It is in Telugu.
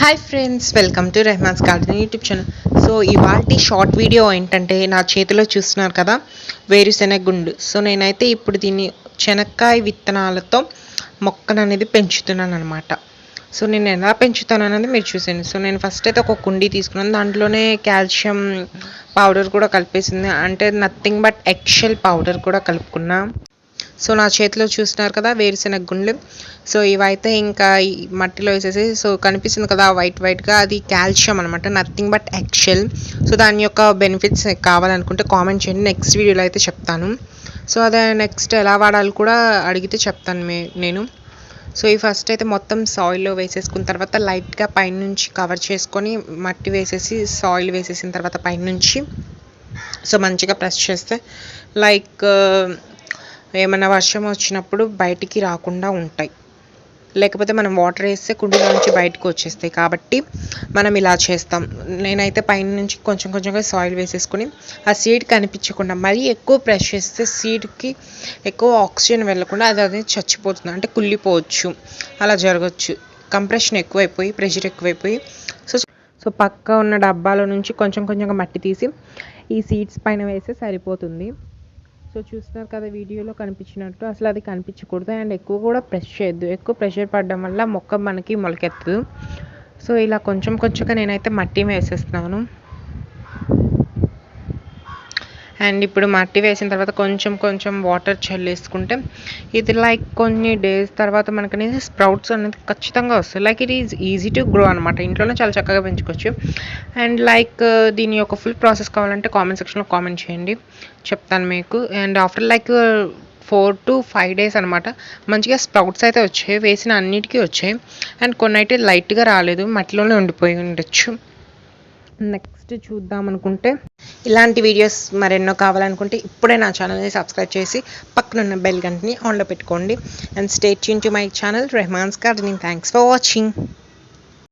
Hi friends welcome to Rehman's garden YouTube channel so ఇవాళ షార్ట్ వీడియో ఏంటంటే నా చేతిలో చూస్తున్నారు కదా వేరుశెనగ గుండు సో నేనైతే ఇప్పుడు దీన్ని శనక్కాయ విత్తనాలతో మొక్కను అనేది పెంచుతున్నాను అనమాట సో నేను ఎలా పెంచుతాను అనేది మీరు చూసాను సో నేను ఫస్ట్ అయితే ఒక కుండీ తీసుకున్నాను. దాంట్లోనే కాల్షియం పౌడర్ కూడా కలిపేసింది. అంటే నథింగ్ బట్ ఎక్షల్ పౌడర్ కూడా కలుపుకున్నా. సో నా చేతిలో చూస్తున్నారు కదా వేరుశెనగ గుండ్లు. సో ఇవైతే ఇంకా ఈ మట్టిలో వేసేసి సో కనిపిస్తుంది కదా వైట్ వైట్గా అది కాల్షియం అనమాట నథింగ్ బట్ ఎక్షల్ సో దాని యొక్క బెనిఫిట్స్ కావాలనుకుంటే కామెంట్ చేయండి నెక్స్ట్ వీడియోలో అయితే చెప్తాను. సో అదే నెక్స్ట్ ఎలా వాడాలి కూడా అడిగితే చెప్తాను మే నేను. సో ఈ ఫస్ట్ అయితే మొత్తం సాయిల్లో వేసేసుకున్న తర్వాత లైట్గా పైనుంచి కవర్ చేసుకొని మట్టి వేసేసి సాయిల్ వేసేసిన తర్వాత పైనుంచి సో మంచిగా ప్రెస్ చేస్తే లైక్ ఏమైనా వర్షం వచ్చినప్పుడు బయటికి రాకుండా ఉంటాయి. లేకపోతే మనం వాటర్ వేస్తే కుండీలో నుంచి బయటకు వచ్చేస్తాయి. కాబట్టి మనం ఇలా చేస్తాం. నేనైతే పైన నుంచి కొంచెం కొంచెంగా సాయిల్ వేసేసుకొని ఆ సీడ్ కనిపించకుండా మరీ ఎక్కువ ప్రెస్ చేస్తే సీడ్కి ఎక్కువ ఆక్సిజన్ వెళ్ళకుండా అది అది చచ్చిపోతుంది. అంటే కుళ్ళిపోవచ్చు. అలా జరగచ్చు. కంప్రెషన్ ఎక్కువైపోయి ప్రెషర్ ఎక్కువైపోయి. సో సో పక్క ఉన్న డబ్బాలో నుంచి కొంచెం కొంచెంగా మట్టి తీసి ఈ సీడ్స్ పైన వేస్తే సరిపోతుంది. సో చూస్తున్నారు కదా వీడియోలో కనిపించినట్టు. అసలు అది కనిపించకూడదు. అండ్ ఎక్కువ కూడా ప్రెస్ చేయొద్దు. ఎక్కువ ప్రెషర్ పడడం వల్ల మొక్క మనకి మొలకెత్తదు. సో ఇలా కొంచెం కొంచెంగా నేనైతే మట్టి వేసేస్తున్నాను. అండ్ ఇప్పుడు మట్టి వేసిన తర్వాత కొంచెం కొంచెం వాటర్ చల్లేసుకుంటే ఇది లైక్ కొన్ని డేస్ తర్వాత మనకు అనేది స్ప్రౌట్స్ అనేది ఖచ్చితంగా వస్తాయి like it is easy to grow అనమాట ఇంట్లోనే చాలా చక్కగా పెంచుకోవచ్చు. అండ్ లైక్ uh, దీని యొక్క ఫుల్ ప్రాసెస్ కావాలంటే కామెంట్ సెక్షన్లో కామెంట్ చేయండి. చెప్తాను మీకు. And after like four to five days అనమాట మంచిగా స్ప్రౌట్స్ అయితే వచ్చాయి. వేసిన అన్నిటికీ వచ్చాయి. అండ్ కొన్ని అయితే లైట్గా రాలేదు. మట్టిలోనే ఉండిపోయి ఉండొచ్చు. నెక్స్ట్ చూద్దాం అనుకుంటే ఇలాంటి వీడియోస్ మరెన్నో కావాలనుకుంటే ఇప్పుడే నా ఛానల్ని సబ్స్క్రైబ్ చేసి పక్కనున్న బెల్ గంటని ఆన్లో పెట్టుకోండి. And stay Yoon to my channel Rehman's gardening thanks for watching